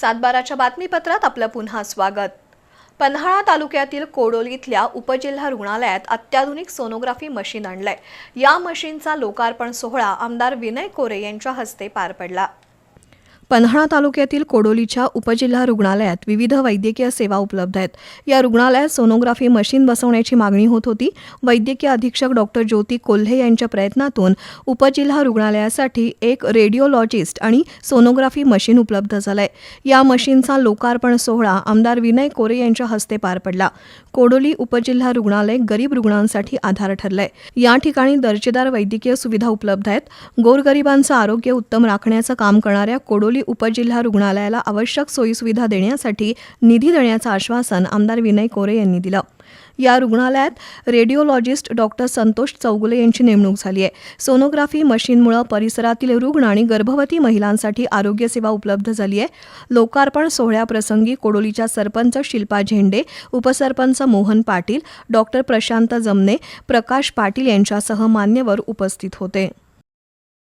सातबाराच्या बातमीपत्रात आपलं पुन्हा स्वागत. पन्हाळा तालुक्यातील कोडोलीतल्या उपजिल्हा रुग्णालयात अत्याधुनिक सोनोग्राफी मशीन आणलंय. या मशीनचा लोकार्पण सोहळा आमदार विनय कोरे यांच्या हस्ते पार पडला. पन्हाळा तालुक्यातील कोडोलीच्या उपजिल्हा रुग्णालयात विविध वैद्यकीय सेवा उपलब्ध आहेत. या रुग्णालयात सोनोग्राफी मशीन बसवण्याची मागणी होत होती. वैद्यकीय अधीक्षक डॉक्टर ज्योती कोल्हे यांच्या प्रयत्नातून उपजिल्हा रुग्णालयासाठी एक रेडिओलॉजिस्ट आणि सोनोग्राफी मशीन उपलब्ध झालंय. या मशीनचा लोकार्पण सोहळा आमदार विनय कोरे यांच्या हस्ते पार पडला. कोडोली उपजिल्हा रुग्णालय गरीब रुग्णांसाठी आधार ठरलंय. या ठिकाणी दर्जेदार वैद्यकीय सुविधा उपलब्ध आहेत. गोरगरिबांचं आरोग्य उत्तम राखण्याचं काम करणाऱ्या कोडोली उपजिल्हा रुग्णालयाला आवश्यक सोयीसुविधा देण्यासाठी निधी देण्याचं आश्वासन आमदार विनय कोरे यांनी दिलं. या रुग्णालयात रेडिओलॉजिस्ट डॉक्टर संतोष चौगुले यांची नेमणूक झाली आहे. सोनोग्राफी मशीनमुळे परिसरातील रुग्ण आणि गर्भवती महिलांसाठी आरोग्यसेवा उपलब्ध झाली आहे. लोकार्पण सोहळ्याप्रसंगी कोडोलीच्या सरपंच शिल्पा झेंडे उपसरपंच मोहन पाटील डॉक्टर प्रशांत जमने प्रकाश पाटील यांच्यासह मान्यवर उपस्थित होते.